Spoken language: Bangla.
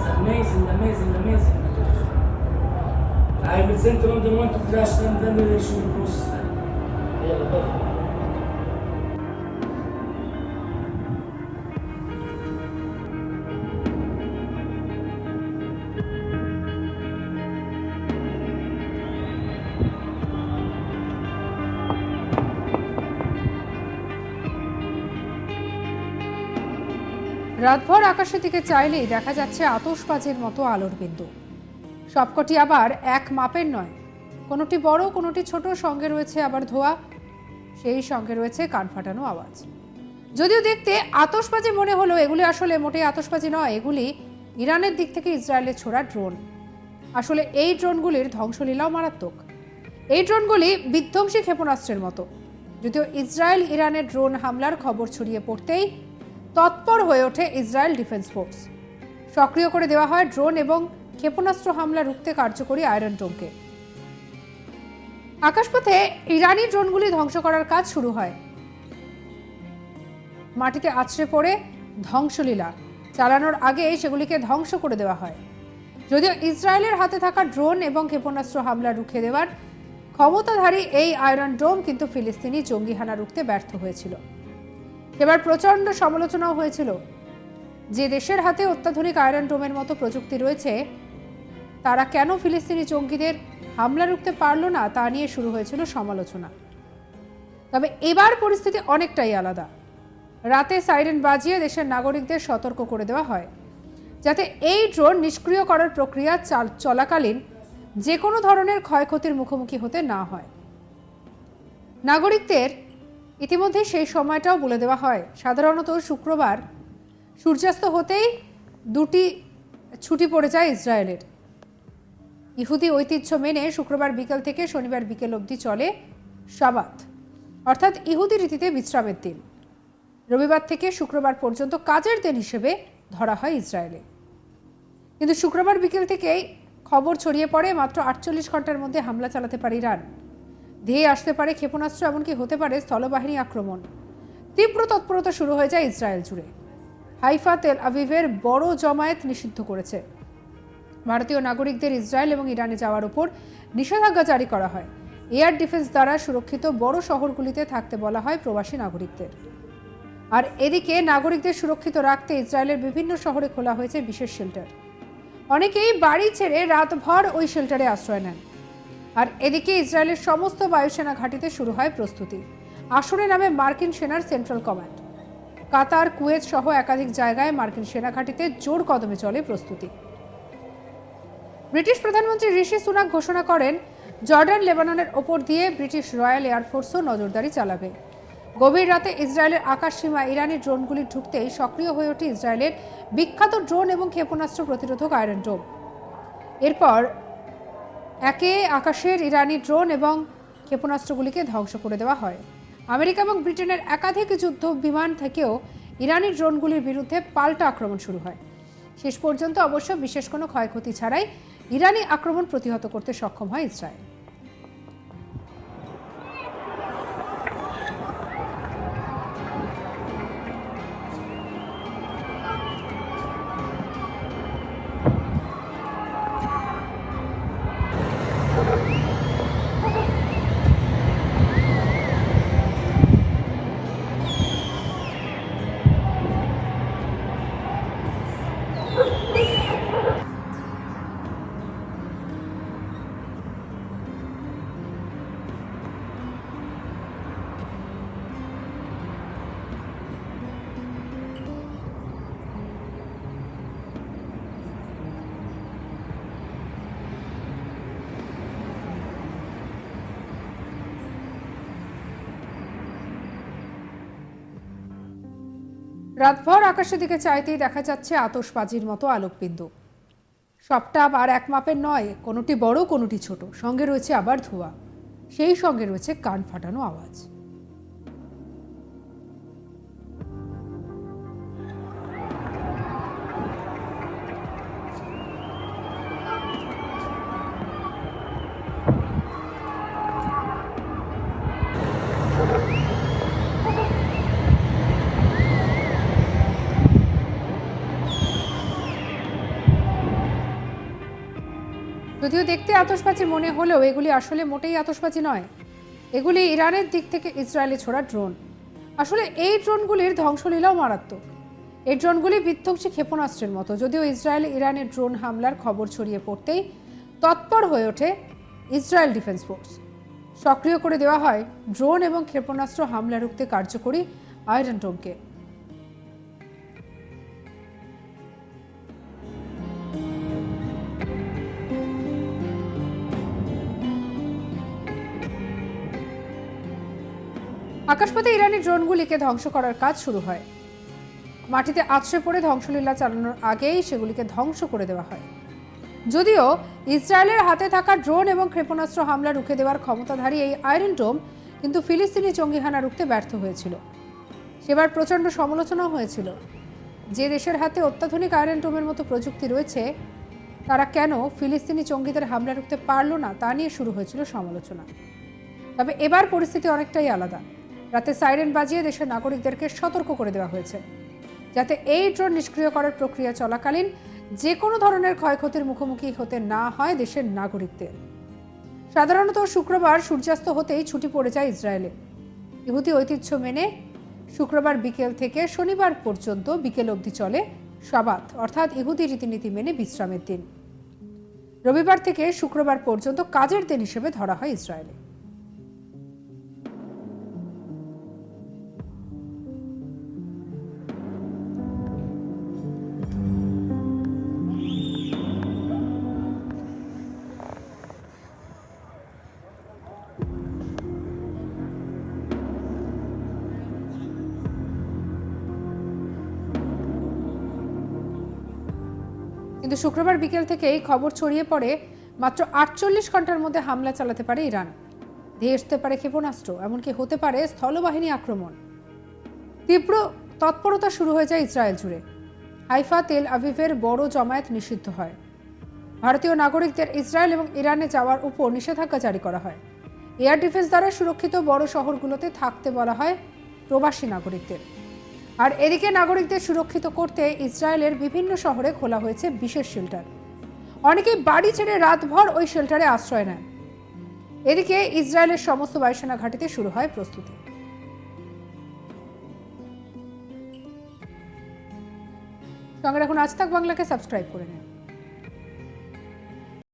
It's amazing, amazing, amazing. I will send to them want to crash them, then they should process them. রাতভর আকাশের দিকে চাইলেই দেখা যাচ্ছে আতশবাজির মতো আলোর বিন্দু। সবকটি আবার এক মাপের নয়। কোনোটি বড়, কোনোটি ছোট, সঙ্গে রয়েছে আবার ধোয়া। সেই সঙ্গে রয়েছে কান ফাটানো আওয়াজ। যদিও দেখতে আতশবাজি মনে হলো, এগুলি আসলে মোটেই আতশবাজি নয়, এগুলি ইরানের দিক থেকে ইসরায়েলের ছোড়া ড্রোন। আসলে এই ড্রোনগুলির ধ্বংসলীলাও মারাত্মক। এই ড্রোনগুলি বিধ্বংসী ক্ষেপণাস্ত্রের মতো। যদিও ইসরায়েল ইরানের ড্রোন হামলার খবর ছড়িয়ে পড়তেই তৎপর হয়ে ওঠে ইসরায়েল ডিফেন্স ফোর্স। সক্রিয় করে দেওয়া হয় ড্রোন এবং ক্ষেপণাস্ত্র হামলা রুখতে কার্যকরী আয়রন ডোমকে। আকাশপথে ইরানি ড্রোনগুলি ধ্বংস করার কাজ শুরু হয়। মাটিতে আছড়ে পড়ে ধ্বংসলীলা। চালানোর আগে সেগুলিকে ধ্বংস করে দেওয়া হয়। যদিও ইসরায়েলের হাতে থাকা ড্রোন এবং ক্ষেপণাস্ত্র হামলা রুখে দেওয়ার ক্ষমতাধারী এই আয়রন ডোম কিন্তু ফিলিস্তিনি জঙ্গি হানা রুখতে ব্যর্থ হয়েছিল। এবার প্রচণ্ড সমালোচনাও হয়েছিল। যে দেশের হাতে অত্যাধুনিক আয়রন ডোমের মতো প্রযুক্তি রয়েছে, তারা কেন ফিলিস্তিনি জঙ্গিদের হামলা রুখতে পারল না তা নিয়ে শুরু হয়েছিল সমালোচনা। তবে এবার পরিস্থিতি অনেকটাই আলাদা। রাতে সাইরেন বাজিয়ে দেশের নাগরিকদের সতর্ক করে দেওয়া হয়, যাতে এই ড্রোন নিষ্ক্রিয় করার প্রক্রিয়া চাল- চলাকালীন যে কোনো ধরনের ক্ষয়ক্ষতির মুখোমুখি হতে না হয়। নাগরিকদের ইতিমধ্যে সেই সময়টাও বলে দেওয়া হয়। সাধারণত শুক্রবার সূর্যাস্ত হতেই দুটি ছুটি পড়ে যায় ইসরায়েলের। ইহুদি ঐতিহ্য মেনে শুক্রবার বিকেল থেকে শনিবার বিকেল অবধি চলে সাবাত। অর্থাৎ ইহুদি রীতিতে বিশ্রামের দিন। রবিবার থেকে শুক্রবার পর্যন্ত কাজের দিন হিসেবে ধরা হয় ইসরায়েলে। কিন্তু শুক্রবার বিকেল থেকেই খবর ছড়িয়ে পড়ে মাত্র আটচল্লিশ ঘণ্টার মধ্যে হামলা চালাতে পারে ইরান। ধেয়ে আসতে পারে ক্ষেপণাস্ত্র, এমনকি হতে পারে স্থলবাহিনী আক্রমণ। তীব্র তৎপরতা শুরু হয়ে যায় ইসরায়েল জুড়ে। হাইফা তেল আভিভের বড় জমায়েত নিষিদ্ধ করেছে। ভারতীয় নাগরিকদের ইসরায়েল এবং ইরানে যাওয়ার উপর নিষেধাজ্ঞা জারি করা হয়। এয়ার ডিফেন্স দ্বারা সুরক্ষিত বড় শহরগুলিতে থাকতে বলা হয় প্রবাসী নাগরিকদের। আর এদিকে নাগরিকদের সুরক্ষিত রাখতে ইসরায়েলের বিভিন্ন শহরে খোলা হয়েছে বিশেষ শেল্টার। অনেকেই বাড়ি ছেড়ে রাতভর ওই শেল্টারে আশ্রয় নেন। আর এদিকে ইসরায়েলের সমস্ত বায়ুসেনা ঘাঁটিতে শুরু হয় প্রস্তুতি। আসরে নামে মার্কিন সেনার সেন্ট্রাল কমান্ড। কাতার, কুয়েত সহ একাধিক জায়গায় মার্কিন সেনা ঘাঁটিতে জোর কদমে চলে প্রস্তুতি। ব্রিটিশ প্রধানমন্ত্রী ঋষি সুনাক ঘোষণা করেন, জর্ডান, লেবাননের ওপর দিয়ে ব্রিটিশ রয়্যাল এয়ারফোর্সও নজরদারি চালাবে। গভীর রাতে ইসরায়েলের আকাশ সীমা ইরানি ড্রোনগুলি ঢুকতেই সক্রিয় হয়ে ওঠে ইসরায়েলের বিখ্যাত ড্রোন এবং ক্ষেপণাস্ত্র প্রতিরোধক আয়রন ডোম। এরপর একে আকাশের ইরানি ড্রোন এবং ক্ষেপণাস্ত্রগুলিকে ধ্বংস করে দেওয়া হয়। আমেরিকা এবং ব্রিটেনের একাধিক যুদ্ধ বিমান থেকেও ইরানি ড্রোনগুলির বিরুদ্ধে পাল্টা আক্রমণ শুরু হয়। শেষ পর্যন্ত অবশ্য বিশেষ কোনো ক্ষয়ক্ষতি ছাড়াই ইরানি আক্রমণ প্রতিহত করতে সক্ষম হয় ইসরায়েল। রাতভর আকাশের দিকে চাইতেই দেখা যাচ্ছে আতসবাজির মতো আলোকবিন্দু। সবটা আর এক মাপের নয়, কোনোটি বড়, কোনোটি ছোট। সঙ্গে রয়েছে আবার ধোয়া। সেই সঙ্গে রয়েছে কান ফাটানো আওয়াজ। যদিও দেখতে আতশবাজি মনে হলেও এগুলি আসলে মোটেই আতশবাজি নয়। এগুলি ইরানের দিক থেকে ইসরায়েলে ছোড়া ড্রোন। আসলে এই ড্রোনগুলির ধ্বংসলীলাও মারাত্মক। এই ড্রোনগুলি বিধ্বংসী ক্ষেপণাস্ত্রের মতো। যদিও ইসরায়েল ইরানের ড্রোন হামলার খবর ছড়িয়ে পড়তেই তৎপর হয়ে ওঠে ইসরায়েল ডিফেন্স ফোর্স। সক্রিয় করে দেওয়া হয় ড্রোন এবং ক্ষেপণাস্ত্র হামলা রুখতে কার্যকরী আয়রন ডোমকে। আকাশপথে ইরানি ড্রোনগুলিকে ধ্বংস করার কাজ শুরু হয়। মাটিতে আছড়ে পড়ে ধ্বংসলীলা চালানোর আগেই সেগুলিকে ধ্বংস করে দেওয়া হয়। যদিও ইসরায়েলের হাতে থাকা ড্রোন এবং ক্ষেপণাস্ত্র হামলা রুখে দেওয়ার ক্ষমতাধারী এই আয়রন ডোম কিন্তু ফিলিস্তিনি জঙ্গিহানা রুখতে ব্যর্থ হয়েছিল। সেবার প্রচণ্ড সমালোচনাও হয়েছিল। যে দেশের হাতে অত্যাধুনিক আয়রন ডোমের মতো প্রযুক্তি রয়েছে, তারা কেন ফিলিস্তিনি জঙ্গিদের হামলা রুখতে পারল না তা নিয়ে শুরু হয়েছিল সমালোচনা। তবে এবার পরিস্থিতি অনেকটাই আলাদা। রাতে সাইরেন বাজিয়ে দেশের নাগরিকদেরকে সতর্ক করে দেওয়া হয়েছে। যাতে এই ড্রোন নিষ্ক্রিয় করার প্রক্রিয়া চলাকালীন যে কোনো ধরনের ক্ষয়ক্ষতির মুখোমুখি হতে না হয় দেশের নাগরিকদের। সাধারণত শুক্রবার সূর্যাস্ত হতেই ছুটি পড়ে যায় ইসরায়েলে। ইহুদি ঐতিহ্য মেনে শুক্রবার বিকেল থেকে শনিবার পর্যন্ত বিকেল অবধি চলে সাবাত, অর্থাৎ ইহুদি রীতিনীতি মেনে বিশ্রামের দিন। রবিবার থেকে শুক্রবার পর্যন্ত কাজের দিন হিসেবে ধরা হয় ইসরায়েলে। কিন্তু শুক্রবার বিকেল থেকেই খবর ছড়িয়ে পড়ে মাত্র আটচল্লিশ ঘণ্টার মধ্যে হামলা চালাতে পারে ইরান। ধেয়ে আসতে পারে ক্ষেপণাস্ত্র, এমনকি হতে পারে স্থলবাহিনী আক্রমণ। তীব্র তৎপরতা শুরু হয়ে যায় ইসরায়েল জুড়ে। হাইফা তেল আভিভের বড় জমায়েত নিষিদ্ধ হয়। ভারতীয় নাগরিকদের ইসরায়েল এবং ইরানে যাওয়ার উপর নিষেধাজ্ঞা জারি করা হয়। এয়ার ডিফেন্স দ্বারা সুরক্ষিত বড় শহরগুলোতে থাকতে বলা হয় প্রবাসী নাগরিকদের। আর এদিকে নাগরিকদের সুরক্ষিত করতে ইসরায়েলের বিভিন্ন শহরে খোলা হয়েছে বিশেষ শেল্টার। অনেকেই বাড়ি ছেড়ে রাতভর ওই শেল্টারে আশ্রয় নেন। এদিকে ইসরায়েলের সমস্ত বায়ুসেনা ঘাটিতে শুরু হয় প্রস্তুতি। সঙ্গে রাখুন, আজ তাক বাংলাকে সাবস্ক্রাইব করে নিন।